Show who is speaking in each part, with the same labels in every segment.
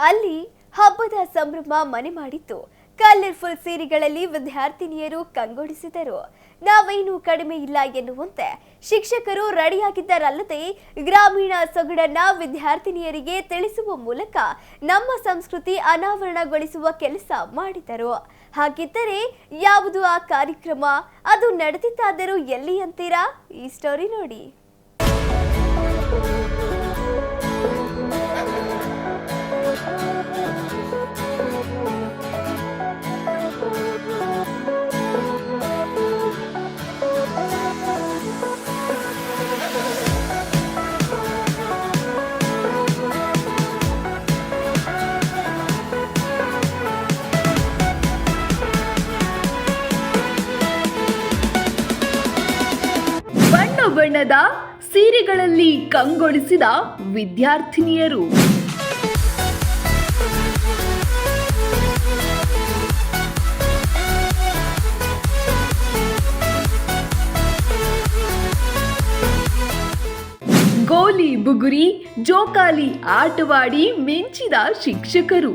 Speaker 1: ಅಲ್ಲಿ ಹಬ್ಬದ ಸಂಭ್ರಮ ಮನೆ ಮಾಡಿತ್ತು. ಕಲರ್ಫುಲ್ ಸೀರೆಗಳಲ್ಲಿ ವಿದ್ಯಾರ್ಥಿನಿಯರು ಕಂಗೊಳಿಸಿದರು. ನಾವೇನು ಕಡಿಮೆ ಇಲ್ಲ ಎನ್ನುವಂತೆ ಶಿಕ್ಷಕರು ರೆಡಿಯಾಗಿದ್ದರಲ್ಲದೆ ಗ್ರಾಮೀಣ ಸೊಗಡನ್ನ ವಿದ್ಯಾರ್ಥಿನಿಯರಿಗೆ ತಿಳಿಸುವ ಮೂಲಕ ನಮ್ಮ ಸಂಸ್ಕೃತಿ ಅನಾವರಣಗೊಳಿಸುವ ಕೆಲಸ ಮಾಡಿದರು. ಹಾಗಿದ್ದರೆ ಯಾವುದು ಆ ಕಾರ್ಯಕ್ರಮ? ಅದು ನಡೆದಿತ್ತಾದರೂ ಎಲ್ಲಿ ಅಂತೀರಾ ಈ ಸ್ಟೋರಿ ನೋಡಿ.
Speaker 2: ಬಣ್ಣದ ಸೀರೆಗಳಲ್ಲಿ ಕಂಗೊಳಿಸಿದ ವಿದ್ಯಾರ್ಥಿನಿಯರು. ಗೋಲಿ ಬುಗುರಿ ಜೋಕಾಲಿ ಆಟವಾಡಿ ಮಿಂಚಿದ ಶಿಕ್ಷಕರು.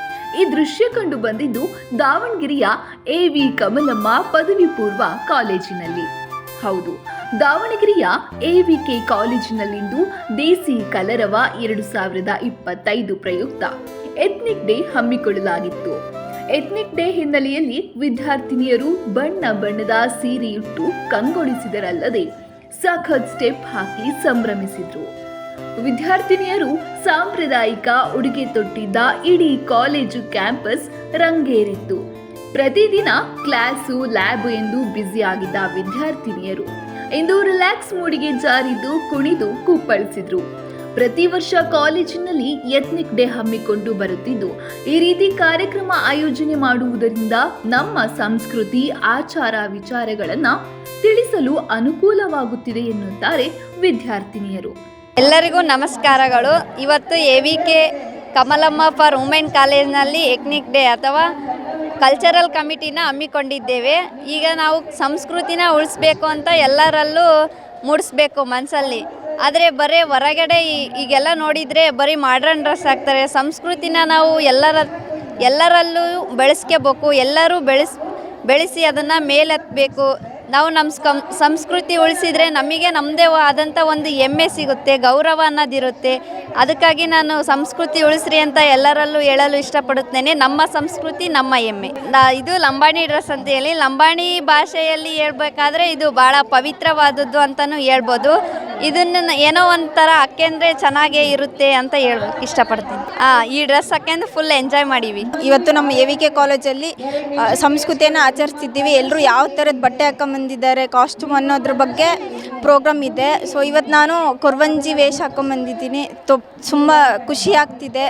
Speaker 2: ಈ ದೃಶ್ಯ ಕಂಡು ಬಂದಿದ್ದು ದಾವಣಗೆರೆಯ ವಿ ಕಮಲಮ್ಮ ಪದವಿ ಪೂರ್ವ ಕಾಲೇಜಿನಲ್ಲಿ. ಹೌದು, ದಾವಣಗೆರೆಯ ಎ ವಿ ಎವಿಕೆ ಕಾಲೇಜಿನಲ್ಲಿಂದು ದೇಸಿ ಕಲರವ ಎರಡು ಸಾವಿರದ ಇಪ್ಪತ್ತೈದು ಪ್ರಯುಕ್ತ ಎಥ್ನಿಕ್ ಡೇ ಹಮ್ಮಿಕೊಳ್ಳಲಾಗಿತ್ತು. ಎಥ್ನಿಕ್ ಡೇ ಹಿನ್ನೆಲೆಯಲ್ಲಿ ವಿದ್ಯಾರ್ಥಿನಿಯರು ಬಣ್ಣ ಬಣ್ಣದ ಸೀರೆಯುಟ್ಟು ಕಂಗೊಳಿಸಿದರಲ್ಲದೆ ಸಖತ್ ಸ್ಟೆಪ್ ಹಾಕಿ ಸಂಭ್ರಮಿಸಿದ್ರು. ವಿದ್ಯಾರ್ಥಿನಿಯರು ಸಾಂಪ್ರದಾಯಿಕ ಉಡುಗೆ ತೊಟ್ಟಿದ್ದ ಇಡೀ ಕಾಲೇಜು ಕ್ಯಾಂಪಸ್ ರಂಗೇರಿತ್ತು. ಪ್ರತಿದಿನ ಕ್ಲಾಸು, ಲ್ಯಾಬ್ ಎಂದು ಬ್ಯುಸಿಯಾಗಿದ್ದ ವಿದ್ಯಾರ್ಥಿನಿಯರು ಇಂದು ರಿಲ್ಯಾಕ್ಸ್ ಮೂಡಿಗೆ ಜಾರಿದ್ದು ಕುಣಿದು ಕುಪ್ಪಳಿಸಿದ್ರು ಪ್ರತಿ ವರ್ಷ ಕಾಲೇಜಿನಲ್ಲಿ ಎಥ್ನಿಕ್ ಡೇ ಹಮ್ಮಿಕೊಂಡು ಬರುತ್ತಿದ್ದು, ಈ ರೀತಿ ಕಾರ್ಯಕ್ರಮ ಆಯೋಜನೆ ಮಾಡುವುದರಿಂದ ನಮ್ಮ ಸಂಸ್ಕೃತಿ, ಆಚಾರ ವಿಚಾರಗಳನ್ನು ತಿಳಿಸಲು ಅನುಕೂಲವಾಗುತ್ತಿದೆ ಎನ್ನುತ್ತಾರೆ ವಿದ್ಯಾರ್ಥಿನಿಯರು.
Speaker 3: ಎಲ್ಲರಿಗೂ ನಮಸ್ಕಾರಗಳು. ಇವತ್ತು A V K Kamalamma for women ಕಾಲೇಜ್ನಲ್ಲಿ ಎಕ್ನಿಕ್ ಡೇ ಅಥವಾ ಕಲ್ಚರಲ್ ಕಮಿಟಿನ ಹಮ್ಮಿಕೊಂಡಿದ್ದೇವೆ. ಈಗ ನಾವು ಸಂಸ್ಕೃತಿನ ಉಳಿಸ್ಬೇಕು ಅಂತ ಎಲ್ಲರಲ್ಲೂ ಮೂಡಿಸ್ಬೇಕು ಮನಸ್ಸಲ್ಲಿ. ಆದರೆ ಬರೀ ಹೊರಗಡೆ ಈಗೆಲ್ಲ ನೋಡಿದರೆ ಬರೀ ಮಾಡ್ರನ್ ಡ್ರೆಸ್ ಹಾಕ್ತಾರೆ. ಸಂಸ್ಕೃತಿನ ನಾವು ಎಲ್ಲರ, ಎಲ್ಲರಲ್ಲೂ ಬೆಳೆಸ್ಕೋಬೇಕು. ಎಲ್ಲರೂ ಬೆಳೆಸ್, ಬೆಳೆಸಿ ಅದನ್ನು ಮೇಲೆತ್ತಬೇಕು. ನಾವು ನಮ್ಮ ಸ್ಕಂ, ಸಂಸ್ಕೃತಿ ಉಳಿಸಿದರೆ ನಮಗೆ ನಮ್ಮದೇ ಆದಂಥ ಒಂದು ಹೆಮ್ಮೆ ಸಿಗುತ್ತೆ, ಗೌರವ ಅನ್ನೋದಿರುತ್ತೆ. ಅದಕ್ಕಾಗಿ ನಾನು ಸಂಸ್ಕೃತಿ ಉಳಿಸ್ರಿ ಅಂತ ಎಲ್ಲರಲ್ಲೂ ಹೇಳಲು ಇಷ್ಟಪಡುತ್ತೇನೆ. ನಮ್ಮ ಸಂಸ್ಕೃತಿ, ನಮ್ಮ ಹೆಮ್ಮೆ. ಇದು ಲಂಬಾಣಿ ಡ್ರೆಸ್ ಅಂತ ಹೇಳಿ, ಲಂಬಾಣಿ ಭಾಷೆಯಲ್ಲಿ ಹೇಳ್ಬೇಕಾದ್ರೆ ಇದು ಭಾಳ ಪವಿತ್ರವಾದದ್ದು ಅಂತಲೂ ಹೇಳ್ಬೋದು. ಇದನ್ನು ಏನೋ ಒಂಥರ ಹಾಕೆಂದ್ರೆ ಚೆನ್ನಾಗೇ ಇರುತ್ತೆ ಅಂತ ಹೇಳ್ಬೇಕು ಇಷ್ಟಪಡ್ತೀನಿ. ಹಾಂ ಈ ಡ್ರೆಸ್ ಹಾಕೆಂದ್ರೆ ಫುಲ್ ಎಂಜಾಯ್ ಮಾಡೀವಿ.
Speaker 4: ಇವತ್ತು ನಮ್ಮ ಎ ವಿ ಕೆ ಕಾಲೇಜಲ್ಲಿ ಆ, ಸಂಸ್ಕೃತಿಯನ್ನು ಆಚರಿಸ್ತಿದ್ದೀವಿ. ಎಲ್ಲರೂ ಯಾವ ಥರದ ಬಟ್ಟೆ ಹಾಕೊಂಬಂದಿದ್ದಾರೆ ಕಾಸ್ಟ್ಯೂಮ್ ಅನ್ನೋದ್ರ ಬಗ್ಗೆ ಪ್ರೋಗ್ರಾಮ್ ಇದೆ. ಸೊ ಇವತ್ತು ನಾನು ಕೊರ್ವಂಜಿ ವೇಷ ಹಾಕೊಂಬಂದಿದ್ದೀನಿ. ತೊ ತುಂಬ ಖುಷಿ ಆಗ್ತಿದೆ.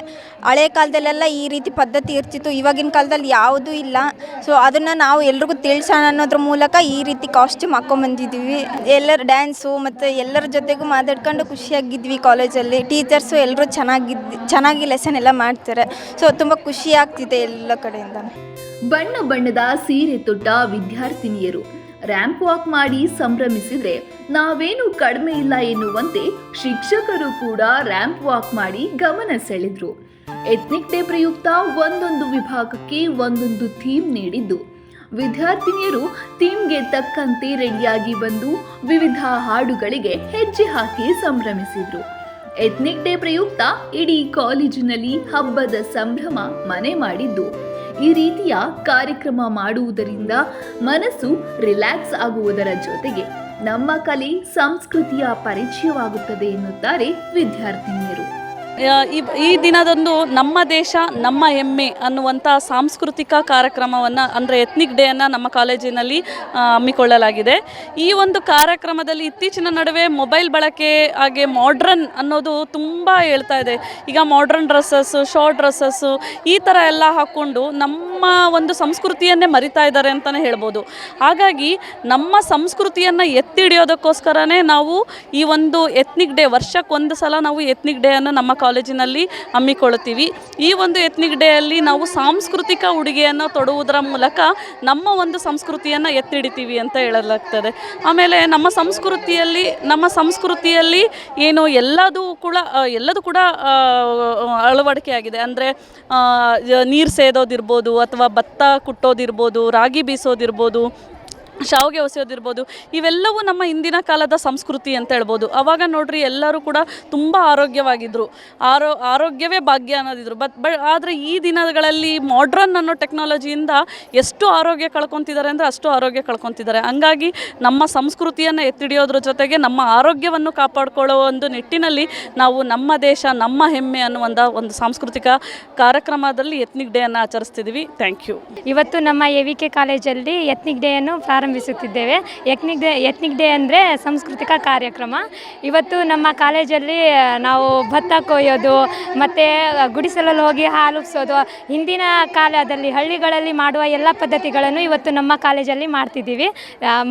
Speaker 4: ಹಳೆ ಕಾಲದಲ್ಲೆಲ್ಲ ಈ ರೀತಿ ಪದ್ಧತಿ ಇರ್ತಿತ್ತು. ಇವಾಗಿನ ಕಾಲದಲ್ಲಿ ಯಾವುದೂ ಇಲ್ಲ. ಸೊ ಅದನ್ನು ನಾವು ಎಲ್ರಿಗೂ ತಿಳಿಸೋಣ ಅನ್ನೋದ್ರ ಮೂಲಕ ಈ ರೀತಿ ಕಾಸ್ಟ್ಯೂಮ್ ಹಾಕೊಂಬಂದಿದ್ದೀವಿ. ಎಲ್ಲರ ಡ್ಯಾನ್ಸು ಮತ್ತು ಎಲ್ಲರ ಜೊತೆಗೂ ಮಾತಾಡ್ಕೊಂಡು ಖುಷಿಯಾಗಿದ್ವಿ ಕಾಲೇಜಲ್ಲಿ. ಟೀಚರ್ಸು ಎಲ್ಲರೂ ಚೆನ್ನಾಗಿದ್ದು ಚೆನ್ನಾಗಿ ಲೆಸನ್ ಎಲ್ಲ ಮಾಡ್ತಾರೆ. ಸೊ ತುಂಬ ಖುಷಿ ಆಗ್ತಿದೆ ಎಲ್ಲ ಕಡೆಯಿಂದ.
Speaker 2: ಬಣ್ಣ ಬಣ್ಣದ ಸೀರೆ ತೊಟ್ಟ ವಿದ್ಯಾರ್ಥಿನಿಯರು. ರ್ಯಾಂಪ್ ವಾಕ್ ಮಾಡಿ ಸಂಭ್ರಮಿಸಿದ್ರೆ ನಾವೇನು ಕಡಿಮೆ ಇಲ್ಲ ಎನ್ನುವಂತೆ ಶಿಕ್ಷಕರು ಕೂಡ ರ್ಯಾಂಪ್ ವಾಕ್ ಮಾಡಿ ಗಮನ ಸೆಳೆದ್ರು. ಎಥ್ನಿಕ್ ಡೇ ಪ್ರಯುಕ್ತ ಒಂದೊಂದು ವಿಭಾಗಕ್ಕೆ ಒಂದೊಂದು ಥೀಮ್ ನೀಡಿದ್ದು. ವಿದ್ಯಾರ್ಥಿನಿಯರು ಥೀಮ್ಗೆ ತಕ್ಕಂತೆ ರೆಡಿಯಾಗಿ ಬಂದು ವಿವಿಧ ಹಾಡುಗಳಿಗೆ ಹೆಜ್ಜೆ ಹಾಕಿ ಸಂಭ್ರಮಿಸಿದರು. ಎಥ್ನಿಕ್ ಡೇ ಪ್ರಯುಕ್ತ ಇಡೀ ಕಾಲೇಜಿನಲ್ಲಿ ಹಬ್ಬದ ಸಂಭ್ರಮ ಮನೆ ಮಾಡಿದ್ದು. ಈ ರೀತಿಯ ಕಾರ್ಯಕ್ರಮ ಮಾಡುವುದರಿಂದ ಮನಸ್ಸು ರಿಲ್ಯಾಕ್ಸ್ ಆಗುವುದರ ಜೊತೆಗೆ ನಮ್ಮ ಕಲೆ, ಸಂಸ್ಕೃತಿಯ ಪರಿಚಯವಾಗುತ್ತದೆ ಎನ್ನುತ್ತಾರೆ ವಿದ್ಯಾರ್ಥಿನಿಯರು.
Speaker 5: ಈ- ದಿನದಂದು ನಮ್ಮ ದೇಶ, ನಮ್ಮ ಹೆಮ್ಮೆ ಅನ್ನುವಂಥ ಸಾಂಸ್ಕೃತಿಕ ಕಾರ್ಯಕ್ರಮವನ್ನು, ಅಂದರೆ ಎತ್ನಿಕ್ ಡೇಯನ್ನು ನಮ್ಮ ಕಾಲೇಜಿನಲ್ಲಿ ಹಮ್ಮಿಕೊಳ್ಳಲಾಗಿದೆ. ಈ ಒಂದು ಕಾರ್ಯಕ್ರಮದಲ್ಲಿ ಇತ್ತೀಚಿನ ನಡುವೆ ಮೊಬೈಲ್ ಬಳಕೆ ಹಾಗೆ ಮಾಡ್ರನ್ ಅನ್ನೋದು ತುಂಬ ಹೇಳ್ತಾ ಇದೆ. ಈಗ ಮಾಡ್ರನ್ ಡ್ರೆಸ್ಸಸ್ಸು ಶಾರ್ಟ್ ಡ್ರೆಸ್ಸಸ್ಸು ಈ ಥರ ಎಲ್ಲ ಹಾಕ್ಕೊಂಡು ನಮ್ಮ ಒಂದು ಸಂಸ್ಕೃತಿಯನ್ನೇ ಮರಿತಾ ಇದ್ದಾರೆ ಅಂತಲೇ ಹೇಳ್ಬೋದು. ಹಾಗಾಗಿ ನಮ್ಮ ಸಂಸ್ಕೃತಿಯನ್ನು ಎತ್ತಿ ಹಿಡಿಯೋದಕ್ಕೋಸ್ಕರನೇ ನಾವು ಈ ಒಂದು ಎತ್ನಿಕ್ ಡೇ ವರ್ಷಕ್ಕೊಂದು ಸಲ ನಾವು ಎತ್ನಿಕ್ ಡೇಯನ್ನು ನಮ್ಮ ಕಾಲೇಜಿನಲ್ಲಿ ಹಮ್ಮಿಕೊಳ್ಳುತ್ತೀವಿ. ಈ ಒಂದು ಎತ್ನಿಕ್ ಡೇಯಲ್ಲಿ ನಾವು ಸಾಂಸ್ಕೃತಿಕ ಉಡುಗೆಯನ್ನು ತೊಡುವುದರ ಮೂಲಕ ನಮ್ಮ ಒಂದು ಸಂಸ್ಕೃತಿಯನ್ನು ಎತ್ತಿ ಹಿಡಿತೀವಿ ಅಂತ ಹೇಳಲಾಗ್ತದೆ. ಆಮೇಲೆ ನಮ್ಮ ಸಂಸ್ಕೃತಿಯಲ್ಲಿ ನಮ್ಮ ಸಂಸ್ಕೃತಿಯಲ್ಲಿ ಏನು ಎಲ್ಲದೂ ಕೂಡ ಎಲ್ಲದೂ ಕೂಡ ಅಳವಡಿಕೆ ಆಗಿದೆ. ಅಂದರೆ ನೀರು ಸೇದೋದಿರ್ಬೋದು ಅಥವಾ ಭತ್ತ ಕುಟ್ಟೋದಿರ್ಬೋದು, ರಾಗಿ ಬೀಸೋದಿರ್ಬೋದು ಶಾವಿಗೆ ಹೊಸೋದಿರ್ಬೋದು ಇವೆಲ್ಲವೂ ನಮ್ಮ ಹಿಂದಿನ ಕಾಲದ ಸಂಸ್ಕೃತಿ ಅಂತ ಹೇಳ್ಬೋದು. ಅವಾಗ ನೋಡ್ರಿ ಎಲ್ಲರೂ ಕೂಡ ತುಂಬ ಆರೋಗ್ಯವಾಗಿದ್ದರು ಆರೋ, ಆರೋಗ್ಯವೇ ಭಾಗ್ಯ ಅನ್ನೋದಿದ್ರು. ಬಟ್ ಬಟ್ ಆದರೆ ಈ ದಿನಗಳಲ್ಲಿ ಮಾಡ್ರನ್ ಅನ್ನೋ ಟೆಕ್ನಾಲಜಿಯಿಂದ ಎಷ್ಟು ಆರೋಗ್ಯ ಕಳ್ಕೊತಿದ್ದಾರೆ ಅಂದರೆ ಅಷ್ಟು ಆರೋಗ್ಯ ಕಳ್ಕೊತಿದ್ದಾರೆ. ಹಂಗಾಗಿ ನಮ್ಮ ಸಂಸ್ಕೃತಿಯನ್ನು ಎತ್ತಿಡಿಯೋದ್ರ ಜೊತೆಗೆ ನಮ್ಮ ಆರೋಗ್ಯವನ್ನು ಕಾಪಾಡಿಕೊಳ್ಳೋ ಒಂದು ನಿಟ್ಟಿನಲ್ಲಿ ನಾವು ನಮ್ಮ ದೇಶ, ನಮ್ಮ ಹೆಮ್ಮೆ ಅನ್ನುವಂಥ ಒಂದು ಸಾಂಸ್ಕೃತಿಕ ಕಾರ್ಯಕ್ರಮದಲ್ಲಿ ಎತ್ನಿಕ್ ಡೇಯನ್ನು ಆಚರಿಸ್ತಿದ್ವಿ. ಥ್ಯಾಂಕ್ ಯು
Speaker 6: ಇವತ್ತು ನಮ್ಮ ಎ ವಿ ಕೆ ಕಾಲೇಜಲ್ಲಿ ಎತ್ನಿಕ್ ಡೇಯನ್ನು ಪ್ರಾರಂಭಿಸುತ್ತಿದ್ದೇವೆ. ಎತ್ನಿಕ್ ಡೇ, ಯತ್ನಿಕ್ ಡೇ ಅಂದರೆ ಸಾಂಸ್ಕೃತಿಕ ಕಾರ್ಯಕ್ರಮ. ಇವತ್ತು ನಮ್ಮ ಕಾಲೇಜಲ್ಲಿ ನಾವು ಭತ್ತ ಕೊಯ್ಯೋದು, ಮತ್ತು ಗುಡಿಸಲಲ್ಲಿ ಹೋಗಿ ಹಾಲು ಉಪ್ಸೋದು, ಹಿಂದಿನ ಕಾಲದಲ್ಲಿ ಹಳ್ಳಿಗಳಲ್ಲಿ ಮಾಡುವ ಎಲ್ಲ ಪದ್ಧತಿಗಳನ್ನು ಇವತ್ತು ನಮ್ಮ ಕಾಲೇಜಲ್ಲಿ ಮಾಡ್ತಿದ್ದೀವಿ.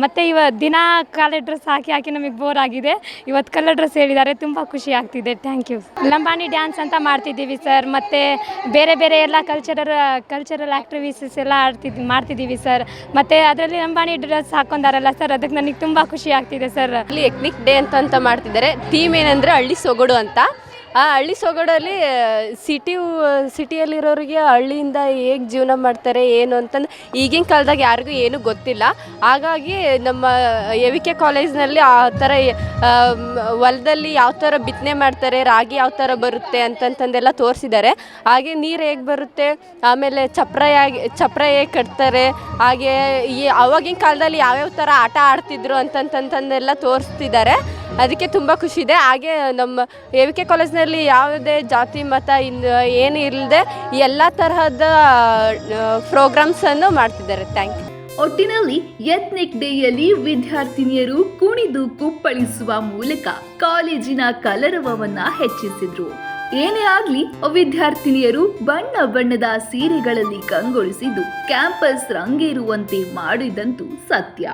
Speaker 6: ಮತ್ತು ಇವ, ದಿನ ಕಾಲೇಜ್ ಡ್ರೆಸ್ ಹಾಕಿ ಹಾಕಿ ನಮಗೆ ಬೋರ್ ಆಗಿದೆ. ಇವತ್ತು ಕಲರ್ ಡ್ರೆಸ್ ಹೇಳಿದ್ದಾರೆ, ತುಂಬ ಖುಷಿ ಆಗ್ತಿದೆ. ಥ್ಯಾಂಕ್ ಯು ಲಂಬಾಣಿ ಡ್ಯಾನ್ಸ್ ಅಂತ ಮಾಡ್ತಿದ್ದೀವಿ ಸರ್ ಮತ್ತು ಬೇರೆ ಬೇರೆ ಎಲ್ಲ ಕಲ್ಚರಲ್ ಕಲ್ಚರಲ್ ಆ್ಯಕ್ಟಿವಿಟೀಸ್ ಎಲ್ಲ ಮಾಡ್ತಿದ್ದೀವಿ ಸರ್ ಮತ್ತು ಅದರಲ್ಲಿ ಲಂಬಾಣಿ ಡ್ರೆಸ್ ಹಾಕೊಂಡಾರಲ್ಲ ಸರ್, ಅದಕ್ಕೆ ನನಗೆ ತುಂಬ ಖುಷಿ ಆಗ್ತಿದೆ ಸರ್.
Speaker 7: ಅಲ್ಲಿ ಎಕ್ನಿಕ್ ಡೇ ಅಂತ ಅಂತ ಮಾಡ್ತಿದ್ದಾರೆ. ಥೀಮ್ ಏನಂದರೆ ಹಳ್ಳಿ ಸೊಗಡು ಅಂತ. ಆ ಹಳ್ಳಿ ಸೊಗಡಲ್ಲಿ ಸಿಟಿ ಸಿಟಿಯಲ್ಲಿರೋರಿಗೆ ಹಳ್ಳಿಯಿಂದ ಹೇಗೆ ಜೀವನ ಮಾಡ್ತಾರೆ, ಏನು ಅಂತಂದು ಈಗಿನ ಕಾಲದಾಗ ಯಾರಿಗೂ ಏನೂ ಗೊತ್ತಿಲ್ಲ. ಹಾಗಾಗಿ ನಮ್ಮ ಎ ವಿ ಕೆ ಕಾಲೇಜ್ನಲ್ಲಿ ಆ ಥರ ಹೊಲದಲ್ಲಿ ಯಾವ ಥರ ಬಿತ್ತನೆ ಮಾಡ್ತಾರೆ, ರಾಗಿ ಯಾವ ಥರ ಬರುತ್ತೆ ಅಂತಂತಂದೆಲ್ಲ ತೋರಿಸಿದ್ದಾರೆ. ಹಾಗೆ ನೀರು ಹೇಗೆ ಬರುತ್ತೆ, ಆಮೇಲೆ ಚಪ್ರ ಹೇಗೆ ಚಪ್ರ ಹೇಗೆ ಕಟ್ತಾರೆ, ಹಾಗೆ ಈ, ಅವಾಗಿನ ಕಾಲದಲ್ಲಿ ಯಾವ್ಯಾವ ಥರ ಆಟ ಆಡ್ತಿದ್ರು ಅಂತಂತಂತಂದೆಲ್ಲ ತೋರಿಸ್ತಿದ್ದಾರೆ. ಅದಕ್ಕೆ ತುಂಬ ಖುಷಿ ಇದೆ. ಹಾಗೆ ನಮ್ಮ ಎ ವಿ ಕೆ ಕಾಲೇಜ್ನಲ್ಲಿ ಯಾವುದೇ ಜಾತಿ, ಮತ ಇನ್, ಏನು ಇಲ್ಲದೆ ಎಲ್ಲ ತರಹದ ಪ್ರೋಗ್ರಾಮ್ಸನ್ನು ಮಾಡ್ತಿದ್ದಾರೆ. ಥ್ಯಾಂಕ್ ಯು
Speaker 2: ಒಟ್ಟಿನಲ್ಲಿ ಎತ್ನಿಕ್ ಡೇಯಲ್ಲಿ ವಿದ್ಯಾರ್ಥಿನಿಯರು ಕುಣಿದು ಕುಪ್ಪಳಿಸುವ ಮೂಲಕ ಕಾಲೇಜಿನ ಕಲರವವನ್ನ ಹೆಚ್ಚಿಸಿದ್ರು. ಏನೇ ಆಗ್ಲಿ, ವಿದ್ಯಾರ್ಥಿನಿಯರು ಬಣ್ಣ ಬಣ್ಣದ ಸೀರೆಗಳಲ್ಲಿ ಕಂಗೊಳಿಸಿದ್ದು ಕ್ಯಾಂಪಸ್ ರಂಗೇರುವಂತೆ ಮಾಡಿದಂತೂ ಸತ್ಯ.